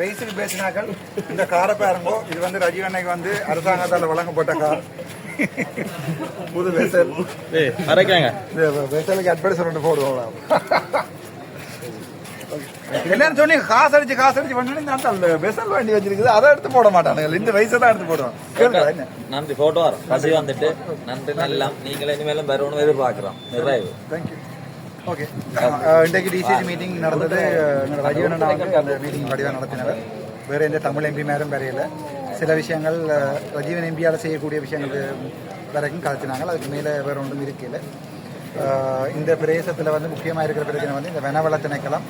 வயசுக்கு பேசினாக்கள் இந்த காரை பாருங்கோ இது வந்து ரஜீவ் அன்னைக்கு வந்து அரசாங்கத்தால் வழங்கப்பட்ட கார். புது வெசல் இந்த வெசலுக்கு அட்வர்டைஸ்மெண்ட் போடுவோம் எல்லாரும் சொன்னீங்க காசு அடிச்சு காசு அடிச்சு பண்ணி அந்த வெசல் வண்டி வச்சிருக்குது அதை எடுத்து போட மாட்டானுங்க. இந்த வயசு தான் எடுத்து என்ன? நன்றி போட்டோ வரோம். பசி வந்துட்டு நன்றி எல்லாம் நீங்களே இனிமேலும் வரணும்னு எதிர்பார்க்கிறோம். நிறைவு. தேங்க்யூ ஓகே இன்றைக்கு டிசிசி மீட்டிங் நடந்தது எங்களோட ரஜீவன் அண்ணா வந்து அந்த மீட்டிங் வடிவாக நடத்தினவர் வேறு எந்த தமிழ் எம்பிமாரும் வரையில சில விஷயங்கள் ரஜீவன் எம்பியால் செய்யக்கூடிய விஷயங்கள் வரைக்கும் கலத்தினாங்க அதுக்கு மேலே வேறு ஒன்றும் இருக்கையில் இந்த பிரதேசத்தில் வந்து முக்கியமாக இருக்கிற பிரச்சனை வந்து இந்த வனவள திணைக்களம்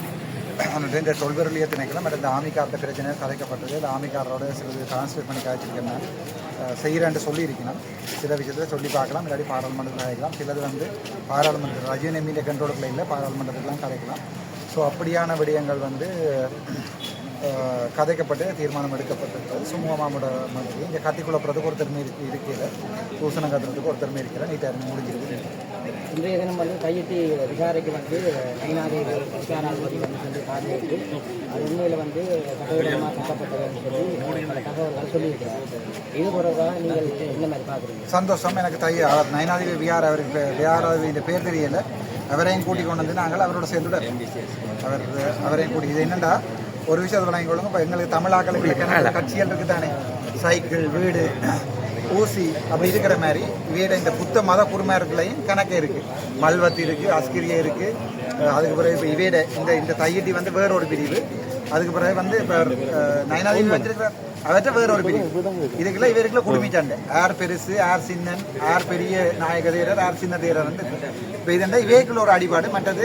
அன்றைய இந்த தொல்பொருளிய திணைக்களம் மற்றும் இந்த ஆமிக்கார்த்த பிரச்சனை கதைக்கப்பட்டது இந்த ஆமிக்காரோட சிலது டிரான்ஸ்லேட் பண்ணி காய்ச்சிருக்கேன் செய்கிறேன் செய்கிறேன்ட்டு சொல்லியிருக்கணும் சில விஷயத்தை சொல்லி பார்க்கலாம். இல்லாட்டி பாராளுமன்றத்தில் கதைக்கலாம் சிலது வந்து பாராளுமன்றத்தில் ரஜினி எம்எல்ஏ கண்ட்ரோலுக்குள்ள இல்லை பாராளுமன்றத்துக்குலாம் கதைக்கலாம் ஸோ அப்படியான விடயங்கள் வந்து கதைக்கப்பட்டு தீர்மானம் எடுக்கப்பட்டிருக்கிறது சுமூகமாக முடியும் இங்கே கத்தி குழப்பறதுக்கு ஒருத்தர் இருக்கு இருக்கையில் பூசணம் கத்துறதுக்கு ஒருத்தர் இருக்கிற நீட்டாக முடிஞ்சிருக்கு இன்றைய தினம் வந்து கையெட்டி விசாரிக்கு வந்து நயினாதி விசாராதிபதி வந்து சென்று பார்வையிட்டு அது உண்மையில் வந்து சட்டவிரோதமாக கட்டப்பட்டதுன்னு சொல்லி தகவல்கள் சொல்லியிருக்கிறார் இது தொடர்பாக நீங்கள் என்ன மாதிரி பார்க்குறீங்க? சந்தோஷம். எனக்கு தைய அவர் நயனாதிபதி விஆர் அவருக்கு இந்த பேர் தெரியல. அவரையும் கூட்டி கொண்டு வந்து நாங்கள் அவரோட சேர்ந்து அவர் அவரையும் கூட்டி இது என்னண்டா? ஒரு விஷயத்தை வழங்கி கொள்ளுங்க இப்போ எங்களுக்கு தமிழாக்களுக்கு கட்சிகள் இருக்குது தானே சைக்கிள் வீடு ஊசி அப்படி இருக்கிற மாதிரி வீடு இந்த புத்த மத குருமார்களையும் கணக்கு இருக்கு. மல்வத்தி இருக்கு அஸ்கிரியை இருக்கு. அஹ் அதுக்கு பிறகு இப்போ இவேட இந்த இந்த தையட்டி வந்து வேற ஒரு பிரிவு. அதுக்கு பிறகு வந்து இப்போ நயனாதிபதி வச்சிருக்கிற அவற்றை வேற ஒரு பிரிவு இதுக்குள்ள இவருக்குள்ள குடுமி சண்டை ஆர் பெருசு ஆர் சின்னன் ஆர் பெரிய நாயக தேரர் ஆர் சின்ன தேரர் வந்து இப்போ இதெண்டா இவைக்குள்ள ஒரு அடிபாடு. மற்றது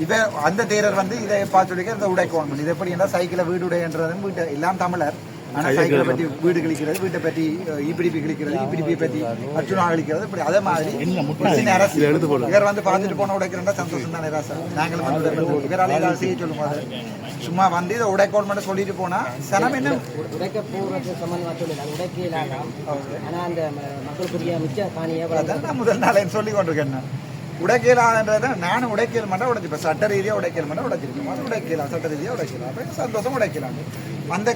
இவ அந்த தேரர் வந்து இதை பார்த்து இந்த உடைக்கோணும் இது எப்படி என்ன சைக்கிளை வீடு உடையன்றது வீட்டு எல்லாம் தமிழர். ஆனா சைக்கிளை பற்றி வீடு கிழிக்கிறது வீட்டை பற்றி இபிடிபி கிழிக்கிறது இபிடிபி பற்றி அர்ச்சுனா கிழிக்கிறது இப்படி அதே மாதிரி அரசு இவர் வந்து பார்த்துட்டு போன உடைக்கிறதா சந்தோஷம் தானே ராசா? நாங்களும் வந்து இவரால ஏதாவது செய்ய சொல்லுங்க அது. சும்மா வந்து இதை உடைக்கோல் மட்டும் சொல்லிட்டு போனா சனம் என்ன? உடைக்க போகிறது சம்பந்தமாக சொல்லி அது உடைக்க இல்லாமல் ஆனால் அந்த ம- மக்களுக்குரிய மிச்ச நான் முதல் நாளே சொல்லி கொண்டிருக்கேன் உடைக்கலான்றத நானும் உடைக்கல மாட்டேன் உடைச்சிப்பேன். சட்ட ரீதியாக உடைக்கல மாட்டேன் உடைச்சிருக்கேன். அது உடைக்கலாம் சட்ட ரீதியாக உடைக்கலாம். அப்போ சந்தோஷம் உடைக்கலாம். அந்த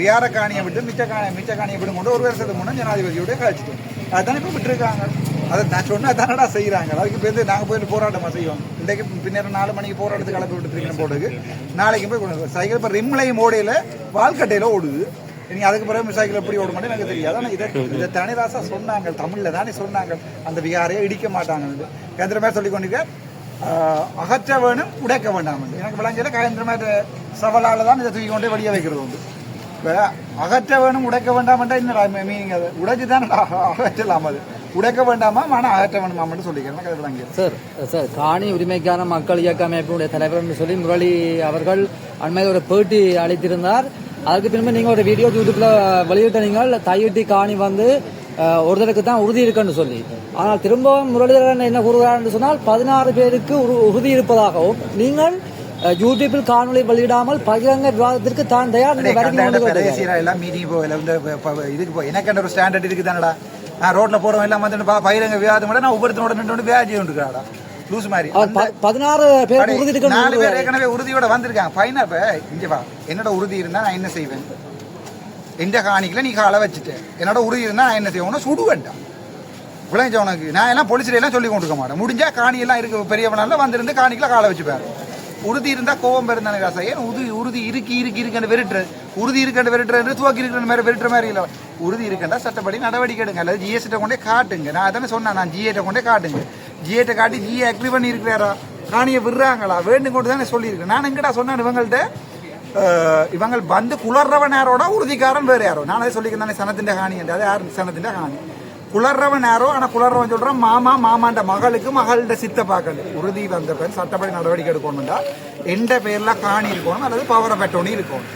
வியார காணியை விட்டு மிச்ச காணி மிச்ச காணியை விடும் கொண்டு ஒரு வருஷத்துக்கு முன்னே ஜனாதிபதியோட கழிச்சிட்டோம் அதுதானே இப்போ விட்டுருக்காங்க. அதை நான் சொன்னால் தானடா செய்கிறாங்க அதுக்கு பேருந்து நாங்கள் போயிட்டு போராட்டமாக செய்வோம். இன்றைக்கு பின்னர் நாலு மணிக்கு போராட்டத்துக்கு கலப்பி விட்டுருக்கீங்க போட்டுக்கு. நாளைக்கு போய் சைக்கிள் இப்போ ரிம்லையும் ஓடையில் வால்கட்டையில் ஓடுது. நீங்கள் அதுக்கு பிறகு சைக்கிள் எப்படி ஓட மாட்டேன் எனக்கு தெரியாது. ஆனால் இதை இதை தனிதாசா சொன்னாங்க. தமிழில் தானே சொன்னாங்க. அந்த விகாரையை இடிக்க மாட்டாங்க கேந்திரமே சொல்லி கொண்டிருக்க அகற்ற வேணும் உடைக்க வேண்டாம் எனக்கு விளங்கல கேந்திரமே சவலால் தான் இதை தூக்கி கொண்டே வெளியே வைக்கிறது உண்டு. இப்போ அகற்ற வேணும் உடைக்க வேண்டாம் என்னடா மீனிங் அது? உடைச்சு தான் அகற்றலாம் அது. உடைக்க வேண்டாமா மன அகற்ற மட்டும் சொல்லிக்கிறேன் சார் சார் காணி உரிமைக்கான மக்கள் இயக்க அமைப்பினுடைய தலைவர் என்று சொல்லி முரளி அவர்கள் அண்மையில் ஒரு பேட்டி அளித்திருந்தார். அதுக்கு பின்பு நீங்கள் ஒரு வீடியோ யூடியூப்ல வெளியிட்ட நீங்கள் தையிட்டி காணி வந்து ஒருத்தருக்கு தான் உறுதி இருக்குன்னு சொல்லி. ஆனால் திரும்பவும் முரளிதரன் என்ன கூறுகிறார் சொன்னால் பதினாறு பேருக்கு உறு- உறுதி இருப்பதாகவும் நீங்கள் யூடியூப்பில் காணொளி வெளியிடாமல் பகிரங்க விவாதத்திற்கு தான் தயார் எல்லாம் மீட்டிங் போகல இந்த இதுக்கு எனக்கு ஒரு ஸ்டாண்டர்ட் இருக்கு தானடா நான் ரோட்ல போறவன் எல்லாம் வந்து பா பயிரங்க விவாதம் நான் ஒவ்வொருத்தனோட நின்று வியாஜி உண்டுக்கிறாடா லூஸ் மாதிரி. பதினாறு பேருக்கு உறுதி நாலு பேர் ஏற்கனவே உறுதியோட வந்திருக்காங்க. ஃபைனா இப்ப இங்க வா. என்னோட உறுதி இருந்தா நான் என்ன செய்வேன்? எந்த காணிக்கல நீ காலை வச்சுட்டேன் என்னோட உறுதி இருந்தா நான் என்ன செய்வேன்? சுடு வேண்டாம் விளைஞ்ச உனக்கு? நான் எல்லாம் போலீஸ்ல எல்லாம் சொல்லி கொண்டிருக்க மாட்டேன். முடிஞ்சா காணி எல்லாம் இருக்கு. பெரியவனால வந்திருந்து காணிக்கல காலை வச்சுப்பாரு. உறுதி இருந்தா கோவம் இருந்தானே ராசா ஏன் உறுதி உறுதி இருக்கு இருக்கு இருக்குன்னு வெறுட்டு உறுதி இருக்குன்னு வெறுட்டு துவக்கி இருக்கிற மாதிரி வெறுட்டுற மாதிரி இல்லை. உறுதி இருக்குண்டா சட்டப்படி நடவடிக்கை எடுங்க. அல்லது ஜிஎஸ்ட கொண்டே காட்டுங்க. நான் அதானே சொன்னேன். நான் ஜிஏட்ட கொண்டே காட்டுங்க. ஜிஏட்ட காட்டி ஜிஏ அக்ரி பண்ணியிருக்கிறாரா? காணியை விடுறாங்களா? வேண்டும் கொண்டு தானே சொல்லியிருக்கேன். நான் எங்கடா சொன்னேன் இவங்கள்ட்ட? இவங்கள் இவங்க வந்து குளர்றவன் யாரோட? உறுதிக்காரன் வேறு யாரோ. நான் அதை சொல்லிக்கிறேன் சனத்தின் காணி என்று. அது யார்? சனத்தின் காணி. குளர்றவன் யாரோ? ஆனால் குளர்றவன் சொல்கிறான் மாமா மாமாண்ட மகளுக்கு மகள்கிட்ட சித்த உறுதி வந்த பேர் சட்டப்படி நடவடிக்கை எடுக்கணும்டா எந்த பேரில் காணி இருக்கணும் அல்லது பவரை பெட்டோனி இருக்கணும்.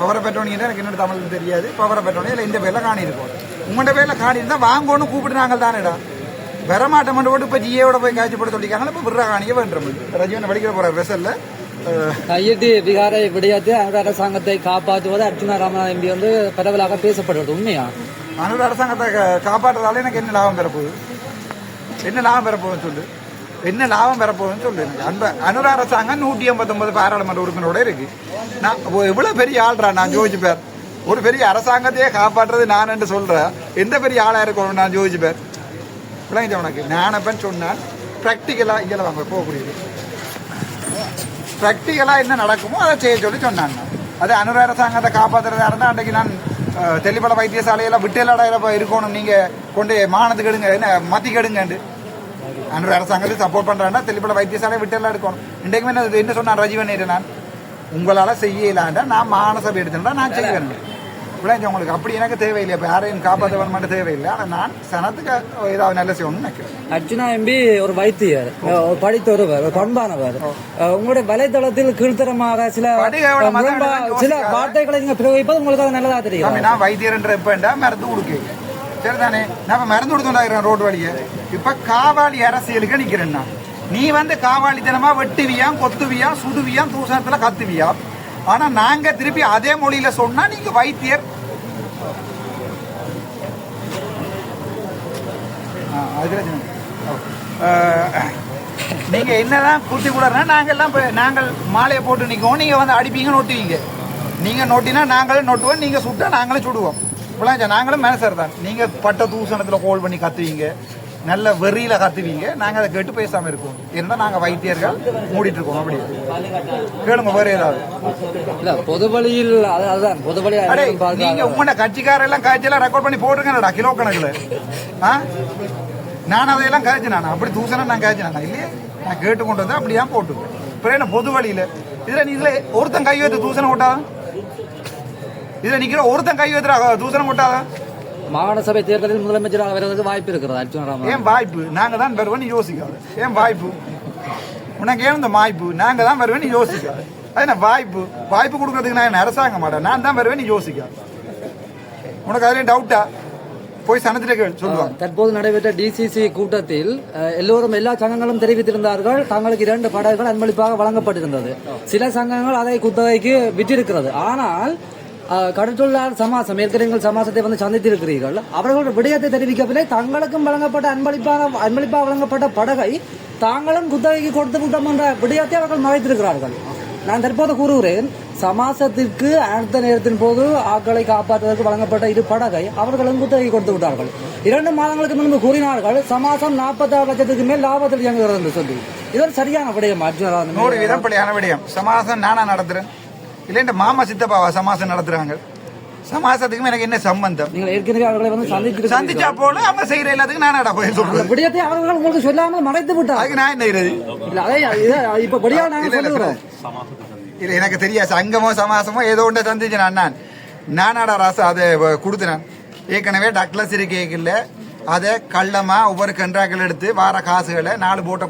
பவரை பெட்டோனி எனக்கு என்னோட தமிழ் தெரியாது. பவரை பெட்டோனி இல்லை இந்த பேரில் காணி இருக்கணும். உங்கள்கிட்ட பேரில் காணி இருந்தால் வாங்கணும்னு கூப்பிடுறாங்க தானேடா வரமாட்டம் மட்டும் போட்டு இப்போ ஜிஏவோட போய் காய்ச்சி போட சொல்லிக்காங்க இப்போ விடுற காணியை வேண்டுறோம் ரஜீவனை படிக்கிற போகிற வெசலில் கையெட்டி விகாரை விடயத்தை அனுர அரசாங்கத்தை காப்பாற்றுவது அர்ஜுனா ராமநாத் எம்பி வந்து பரவலாக பேசப்படுவது உண்மையா? அனுர அரசாங்கத்தை காப்பாற்றுறதால எனக்கு என்ன லாபம் பெறப்போகுது என்ன லாபம் பெறப்போகுதுன்னு சொல்லு. என்ன லாபம் பெறப்போகுதுன்னு சொல்லுங்க அன்ப அனுர அரசாங்கம் நூற்றி ஐம்பத்தொன்பது பாராளுமன்ற உறுப்பினரோட இருக்கு. நான் இப்போ எவ்வளவு பெரிய ஆள்றா நான் ஜோதிச்சு பேர் ஒரு பெரிய அரசாங்கத்தையே காப்பாற்றுறது நான் என்று சொல்றேன் எந்த பெரிய ஆளா இருக்கணும் நான் ஜோதிச்சு பேர் உனக்கு. ஞானப்பன் சொன்னான் ப்ராக்டிக்கலாக இதில் வாங்க போகக்கூடியது. ப்ராக்டிக்கலாக என்ன நடக்குமோ அதை செய்ய சொல்லி சொன்னான் அது அனுர அரசாங்கத்தை காப்பாற்றுறதா இருந்தால் அன்றைக்கு நான் அஹ், தெல்லிப்பள வைத்தியசாலையெல்லாம் விட்டலாட இருக்கணும். நீங்கள் கொண்டு மானத்துக்கு எடுங்க என்ன மத்தி கெடுங்கண்டு. அனுர அரசாங்கத்தை சப்போர்ட் பண்ணுறாங்கன்னா தெளிப்பட வைத்தியசாலையை விட்டெல்லாம் எடுக்கணும் இன்றைக்குமே என்ன என்ன சொன்னான் ரஜீவன் நான்? உங்களால் செய்யலான்டா நான் மானசபை எடுத்துட்டா நான் செய்வேன். விளைஞ்ச உங்களுக்கு அப்படி எனக்கு தேவையில்லை. இப்போ யாரையும் காப்பாற்ற மட்டும் தேவையில்லை. ஆனால் நான் சனத்துக்கு ஏதாவது நல்ல செய்யணும்னு நினைக்கிறேன். அர்ஜுனா எம்பி ஒரு வைத்தியர் ஒரு படித்த ஒருவர் ஒரு பண்பானவர். உங்களுடைய வலைதளத்தில் கீழ்த்தரமாக சில சில. வார்த்தைகளை நீங்க பிரயோகிப்பது உங்களுக்கு அது நல்லதா தெரியும் நான் வைத்தியர்ன்ற எப்பண்டா மருந்து கொடுக்க சரிதானே? நான் இப்ப மருந்து கொடுத்துட்டாக்கிறேன் ரோடு வழிய. இப்ப காவாலி அரசியலுக்கு நிக்கிறேன் நான். நீ வந்து காவாலித்தனமா வெட்டுவியாம் கொத்துவியாம் சுடுவியாம் தூசணத்துல கத்துவியாம் ஆனா நாங்க திருப்பி அதே மொழியில சொன்னா நீங்க வைத்தியர். நீங்கள் நீங்க என்னதான் குத்தி கூடனா நாங்க எல்லாம் நாங்கள் மாலையை போட்டு நிற்கும் நீங்க வந்து அடிப்பீங்க நொட்டுவீங்க. நீங்க நொட்டினா நாங்களும் நொட்டுவோம் நீங்க சுட்டா நாங்களும் சுடுவோம். இப்பெல்லாம் நாங்களும் மேனேஜர் தான் நீங்க பட்ட தூசணத்துல கோல் பண்ணி கத்துவீங்க. நல்ல வெறியில கத்துவீங்க. நாங்க அதை கேட்டு பேசாம இருக்கோம். இருந்தா நாங்க வைத்தியர்கள் மூடிட்டு இருக்கோம். அப்படி கேளுங்க வேற ஏதாவது. இல்ல பொது வழியில் அது- அதுதான். பொது வழி அடே நீங்க உங்களோட கட்சிக்காரெல்லாம் காய்ச்சலாம் ரெக்கார்ட் பண்ணி போட்டுருங்கடா கிலோ கணக்குல. ஆ? நான் அதையெல்லாம் காய்ச்சி நான்? அப்படி தூசணம் நான் காய்ச்சி நான்? இல்லையே. நான் கேட்டு கொண்டு வந்து அப்படியா போட்டுருக்கேன். அப்புறம் என்ன பொது வழியில? இதுல நீ இதுல ஒருத்தன் கை வைத்து தூசணம் கொட்டாதான் இதுல நிக்கிற ஒருத்தன் கை வைத்துறா தூசணம் கொட்டாதான் மாகாண சபை தேர்தலில் முதலமைச்சராக வருவதற்கு வாய்ப்பு இருக்கிறது அர்ஜுனா ஏன் வாய்ப்பு? நாங்க தான் வருவோம்னு யோசிக்காது. ஏன் வாய்ப்பு? உனக்கு ஏன் இந்த வாய்ப்பு? நாங்க தான் வருவேன்னு யோசிக்காது. அது என்ன வாய்ப்பு? வாய்ப்பு கொடுக்கறதுக்கு நான் என்ன அரசாங்க மாட்டேன்? நான் தான் வருவேன்னு யோசிக்காது. உனக்கு அதுலேயும் டவுட்டா போய் சனத்திட்ட தற்போது நடைபெற்ற டிசிசி கூட்டத்தில் எல்லோரும் எல்லா சங்கங்களும் தெரிவித்திருந்தார்கள் தங்களுக்கு இரண்டு படகுகள் அன்பளிப்பாக வழங்கப்பட்டிருந்தது. சில சங்கங்கள் அதை குத்தகைக்கு விற்றிருக்கிறது ஆனால் கடற்றொழிலாளர் சமாசம் ஏற்கனவே சமாசத்தை வந்து சந்தித்திருக்கிறீர்கள் அவர்களோட விடயத்தை தெரிவிக்கவில்லை தங்களுக்கும் வழங்கப்பட்ட அன்பளிப்பாக அன்பளிப்பாக வழங்கப்பட்ட படகை தாங்களும் குத்தகைக்கு கொடுத்து விட்டோம் என்ற விடயத்தை அவர்கள் மறைத்திருக்கிறார்கள் நான் தற்போது கூறுகிறேன் சமாசத்திற்கு அடுத்த நேரத்தின் போது ஆக்களை காப்பாற்றுவதற்கு வழங்கப்பட்ட இரு படகை அவர்களும் குத்தகை கொடுத்து விட்டார்கள் இரண்டு மாதங்களுக்கு முன்பு கூறினார்கள் சமாசம் நாற்பத்தாறு லட்சத்துக்கு மேல் லாபத்தில் இயங்குகிறது என்று சொல்லி இது ஒரு சரியான விடயம் அர்ஜுனா விடயம் சமாசம் நானா நடத்துறேன் இல்லை இந்த மாமா சித்தப்பாவா சமாசம் நடத்துறாங்க. சமாசத்துக்கும் எனக்கு என்ன சம்பந்தம்? நீங்கள் ஏற்கனவே அவர்களை வந்து சந்தித்து சந்திச்சா போல அவங்க செய்யற எல்லாத்துக்கும் நானாடா போய் சொல்றேன் விடயத்தை அவர்கள் உங்களுக்கு சொல்லாமல் மறைத்து விட்டார். அதுக்கு நான் என்ன செய்யறது இல்ல, அதை இப்ப படியா நாங்கள் இல்ல, இல்ல, இல்ல எனக்கு தெரியாது. சங்கமோ சமாசமோ ஏதோ ஒன்றை சந்திச்சு நான் நான். நானாடா ராசா அதை கொடுத்துனேன் ஏற்கனவே டக்ளஸ் இருக்கையில் அதை கள்ளமா ஒவ்வொரு கன்றாக்கள் எடுத்து வார காசுகளை நாலு போட்டை